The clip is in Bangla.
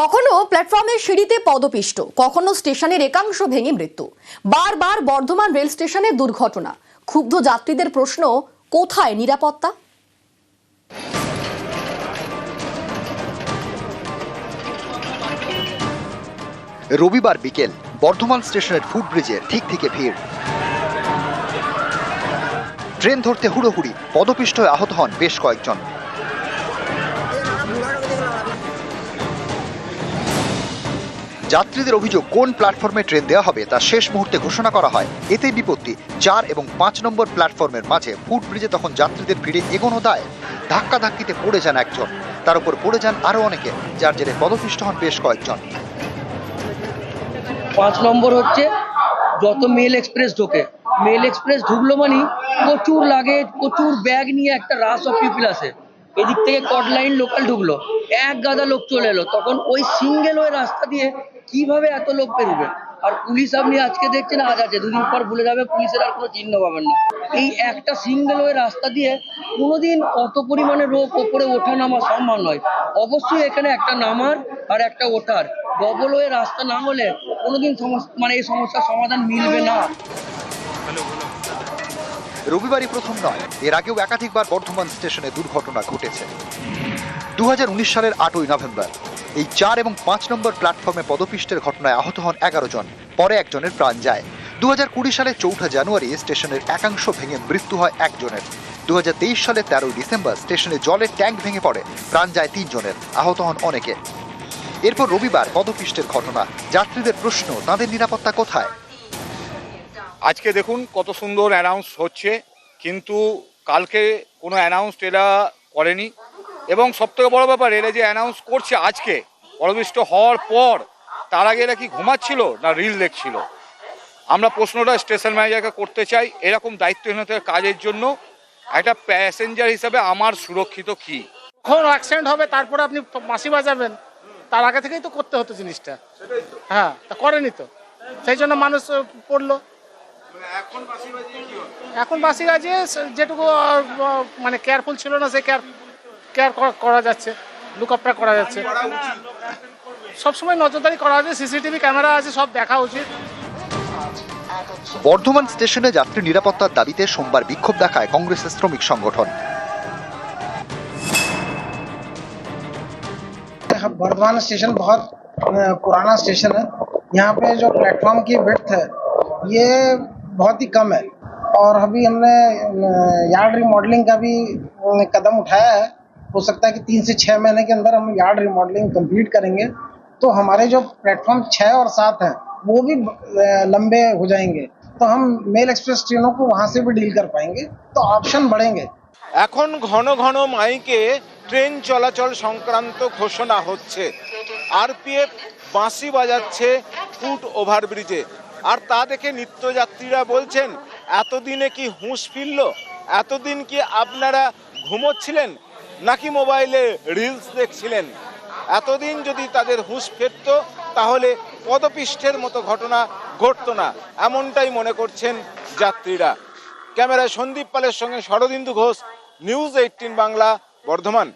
কখনো প্ল্যাটফর্মের সিঁড়িতে পদপিষ্ট, কখনো স্টেশনের একাংশ ভেঙে মৃত্যু। বারবার বর্ধমান রেল স্টেশনে দুর্ঘটনা। ক্ষুব্ধ যাত্রীদের প্রশ্ন, কোথায় নিরাপত্তা? রবিবার বিকেল, বর্ধমান স্টেশনের ফুটব্রিজে ঠিক থেকে ভিড়। ট্রেন ধরতে হুড়োহুড়ি পদপিষ্ট আহত হন বেশ কয়েকজন। যাত্রীদের অভিযোগ কোন প্ল্যাটফর্মে ট্রেন দেওয়া হবে তা শেষ মুহূর্তে ঘোষণা করা হয়। এতে বিপত্তি। চার এবং পাঁচ নম্বর প্ল্যাটফর্মের মাঝে ফুটব্রিজে তখন যাত্রীদের ভিড়ে এগোনো দায়। ধাক্কা ধাক্কিতে পড়ে যান একজন। তার উপর পড়ে যান আরও অনেকে, যার জেরে পদপিষ্ট হন বেশ কয়েকজন। পাঁচ নম্বর হচ্ছে যত মেল এক্সপ্রেস ঢোকে। মেল এক্সপ্রেস ঢুকলো মানে প্রচুর লাগেজ, প্রচুর ব্যাগ নিয়ে একটা রাস অফ পিপল আসে। এদিক থেকে কট লাইন লোকাল ঢুকলো। এক গাদা লোক চলে এলো। তখন ওই সিঙ্গেল ওই রাস্তা দিয়ে কীভাবে এত লোক বেরোবে? আর পুলিশ আপনি আজকে দেখছেন, আজ আছে। দুদিন পর ভুলে যাবে, পুলিশের আর কোনো চিহ্ন পাবেন না। এই একটা সিঙ্গেল ওই রাস্তা দিয়ে কোনোদিন অত পরিমাণে লোক ওপরে ওঠা নামা সম্ভব নয়। অবশ্যই এখানে একটা নামার আর একটা ওঠার। ডবল ওয়ে রাস্তা না হলে কোনোদিন সমস্যা মানে এই সমস্যার সমাধান মিলবে না। রবিবারই প্রথম নয়। এর আগেও একাধিকবার বর্ধমান স্টেশনে দুর্ঘটনা ঘটেছে। দুহাজার উনিশ সালের আটই নভেম্বর, এই চার এবং পাঁচ নম্বর প্ল্যাটফর্মে পদপিষ্টের ঘটনায় আহত হন এগারো জন। পরে একজনের প্রাণ যায়। দু সালের চৌঠা জানুয়ারি স্টেশনের একাংশ ভেঙে মৃত্যু হয় একজনের। দু সালের তেরোই ডিসেম্বর স্টেশনে জলের ট্যাঙ্ক ভেঙে পড়ে, প্রাণ যায় তিনজনের। আহত হন অনেকে। এরপর রবিবার পদপিষ্টের ঘটনা। যাত্রীদের প্রশ্ন, তাদের নিরাপত্তা কোথায়? আজকে দেখুন কত সুন্দর অ্যানাউন্স হচ্ছে, কিন্তু কালকে কোনো অ্যানাউন্স এরা করেনি। এবং সবথেকে বড় ব্যাপার, এরা যে অ্যানাউন্স করছে আজকে পরবিষ্ট হওয়ার পর, তার আগে এরা কি ঘুমাচ্ছিল না রিল দেখছিল? আমরা প্রশ্নটা স্টেশন ম্যানেজারকে করতে চাই, এরকম দায়িত্বহীনতার কাজের জন্য একটা প্যাসেঞ্জার হিসাবে আমার সুরক্ষিত কি? কখন অ্যাক্সিডেন্ট হবে, তারপরে আপনি মাসি বাজাবেন, তার আগে থেকেই তো করতে হতো জিনিসটা। হ্যাঁ তা করেনি তো। সেই জন্য মানুষ পড়ল। এখন বাসি গাছে যেটুকু আহ, মানে কেয়ারফুল ছিল না সে কেয়ার কেয়ার করা যাচ্ছে লুকআপটা করা যাচ্ছে সবসময় নজরদারি করা আছে সিসিটিভি ক্যামেরা আছে সব দেখা উচিত বর্ধমান স্টেশনে যাত্রী নিরাপত্তার দাবিতে সোমবার বিক্ষোভ দেখায় কংগ্রেসের শ্রমিক সংগঠন बर्धमान स्टेशन बहुत अ, पुराना स्टेशन है यहाँ पे जो प्लेटफॉर्म की विड्थ है ये बहुत ही कम है और अभी हमने अ, यार्ड रिमॉडलिंग का भी अ, कदम उठाया है हो सकता है कि तीन से छः महीने के अंदर हम यार्ड रिमॉडलिंग कंप्लीट करेंगे तो हमारे जो प्लेटफॉर्म छः और सात हैं वो भी अ, लंबे हो जाएंगे तो हम मेल एक्सप्रेस ट्रेनों को वहाँ से भी डील कर पाएंगे तो ऑप्शन बढ़ेंगे এখন ঘন ঘন মাইকে ট্রেন চলাচল সংক্রান্ত ঘোষণা হচ্ছে আরপিএফ বাঁশি বাজাচ্ছে ফুট ওভারব্রিজে আর তা দেখে নিত্যযাত্রীরা বলছেন, এতদিনে কি হুঁশ ফিরল? এতদিন কি আপনারা ঘুমোচ্ছিলেন? নাকি মোবাইলে রিলস দেখছিলেন? এতদিন যদি তাদের হুঁশ ফেরত, তাহলে পদপিষ্ঠের মতো ঘটনা ঘটতো না। এমনটাই মনে করছেন যাত্রীরা। ক্যামেরায় সন্দীপ পালের সঙ্গে শরদিন্দু ঘোষ, নিউজ এইটিন বাংলা, বর্ধমান।